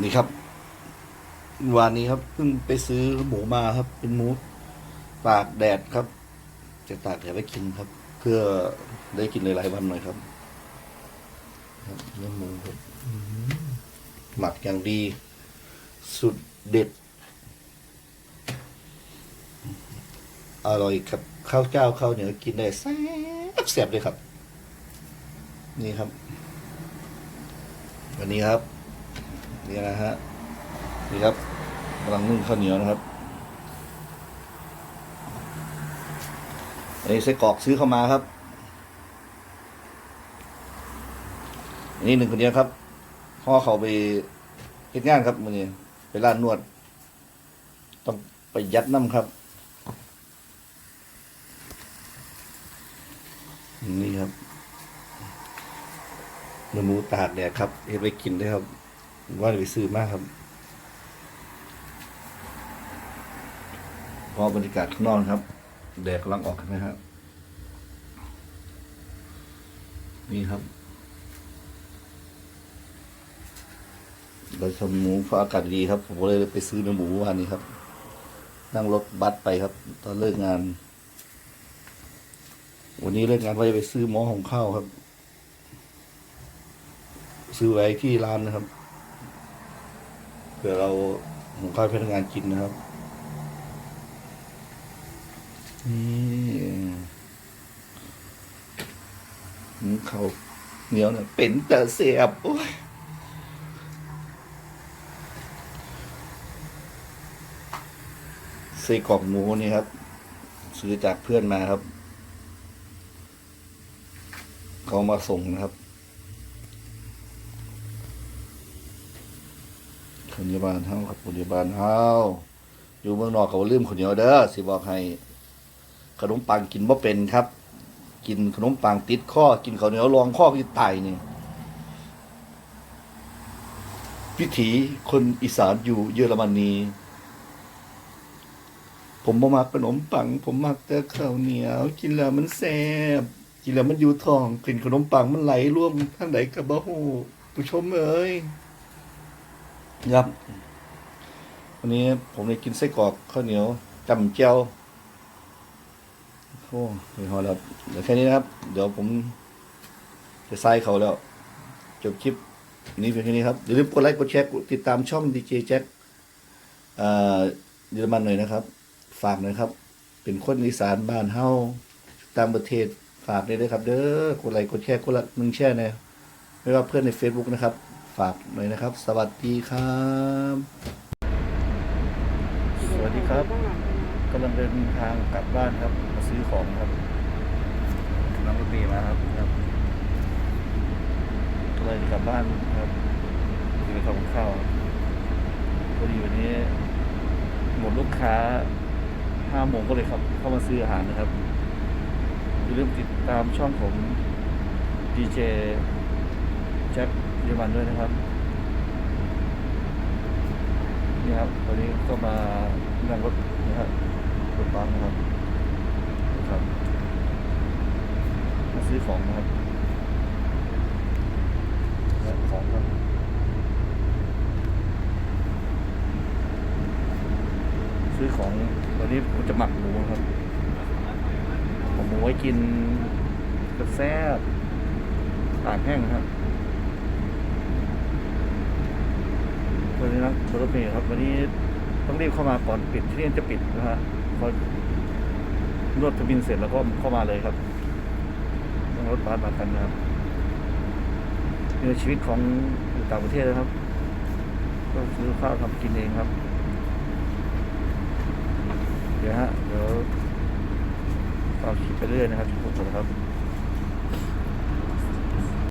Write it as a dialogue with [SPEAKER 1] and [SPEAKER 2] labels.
[SPEAKER 1] นี่ครับวันนี้ครับเพิ่งไปซื้อหมูมาครับ เป็นหมูตากแดดครับ จะตากแดดไว้กินครับ เพื่อได้กินหลายๆวันหน่อยครับครับเนื้อหมูครับหมักอย่างดี สุดเด็ด อร่อยกับข้าวเจ้าข้าวเหนียวกินได้แซ่บแซ่บเลยครับ นี่ครับ วันนี้ครับ นี่นะฮะนี่ครับกำลังนึ่งข้าวเหนียวนะครับอันนี้ไส้กรอกซื้อเข้ามาครับอันนี้หนึ่งคนเดียวครับพ่อเขาไปเฮ็ดงานครับมือนี้ไปร้านนวด ต้องไปยัดน้ำครับ นี่ครับเนื้อหมูตากแดดครับเฮ็ดไว้กินได้ครับ ว่าไปซื้อมากครับพอบรรยากาศข้างนอกครับ แดดกำลังออกนะครับ นี่ครับ เราทำหมูเพราะอากาศดีครับ ผมเลยไปซื้อเนื้อหมูวันนี้ครับ นั่งรถบัสไปครับ ตอนเลิกงาน วันนี้เลิกงานว่าจะไปซื้อหม้อของข้าวครับ ซื้อไว้ที่ร้านนะครับ ผื่อเราหุงข้าวพนักงานกินนะครับนี่หุงข้าวเหนียวเนี่ยเป็นแต่เสียบโอ้ยไส้กรอกหมูนี่ครับ ซื้อจากเพื่อนมาครับ เขามาส่งนะครับ คนยาบาลเฮาครับคนยาบาลเฮาอยู่เมืองนอกเขาลืมคนเหนียวเด้อสิบอกให้ ขนมปังกินบ่เป็นครับ กินขนมปังติดข้อกินข้าวเหนียวรองข้อก็จะตายนี่วิถีคนอีสานอยู่เยอรมนีผมบ่มักขนมปัง ผมมักแต่ข้าวเหนียว กินแล้วมันแซ่บกินแล้วมันอยู่ท้องกลิ่นขนมปังมันไหลร่วมทางไหนกับบ่ฮู้ผู้ชมเอ้ย ครับ วันนี้ผมได้กินไส้กรอกข้าวเหนียวจำเจียวโอ้ยพอแล้วเดี๋ยวแค่นี้นะครับ เดี๋ยวผมจะใส่เขาแล้ว จบคลิปนี้เพียงแค่นี้ครับ อย่าลืมกดไลค์กดแชร์กดติดตามช่องดีเจแจ็คเยอรมันหน่อยนะครับ ฝากหน่อยครับ เป็นคนอีสานบ้านเฮาตางประเทศฝากได้เลยครับ เด้อกดไลค์กดแชร์กดละหนึ่งแชร์นี่ไม่ว่าเพื่อนใน Facebook นะครับ ฝากหน่อยนะครับ สวัสดีครับ สวัสดีครับกำลังเดินทางกลับบ้านครับ มาซื้อของครับนั่งรถเมล์มาครับครับก็เลยกลับบ้านครับจะไปทำกับข้าวพอดีวันนี้ หมดลูกค้าห้าโมงก็เลยครับ เข้ามาซื้ออาหารนะครับอย่าลืมติดตามช่องผมดีเจ แจ็คเยอรมันด้วยนะครับนี่ครับตอนนี้ก็มานั่งรถนะครับรถบัสนะครับนะครับมาซื้อของนะครับของครับซื้อของตอนนี้ผมจะหมักหมูครับหมักหมูไว้กินกระแซ่บตากแห้งครับ วันนี้นะรถเมล์ครับ วันนี้ต้องรีบเข้ามาก่อนปิดที่นี่จะปิดนะฮะพอนวดทบินเสร็จแล้วก็เข้ามาเลยครับต้องรถบัสมากันนะครับเนชีวิตของอยู่ต่างประเทศนะครับ ก็ซื้อข้าวทำกินเองครับ เดี๋ยวฮะเดี๋ยวตามคลิปไปเรื่อยนะครับทุกคนครับ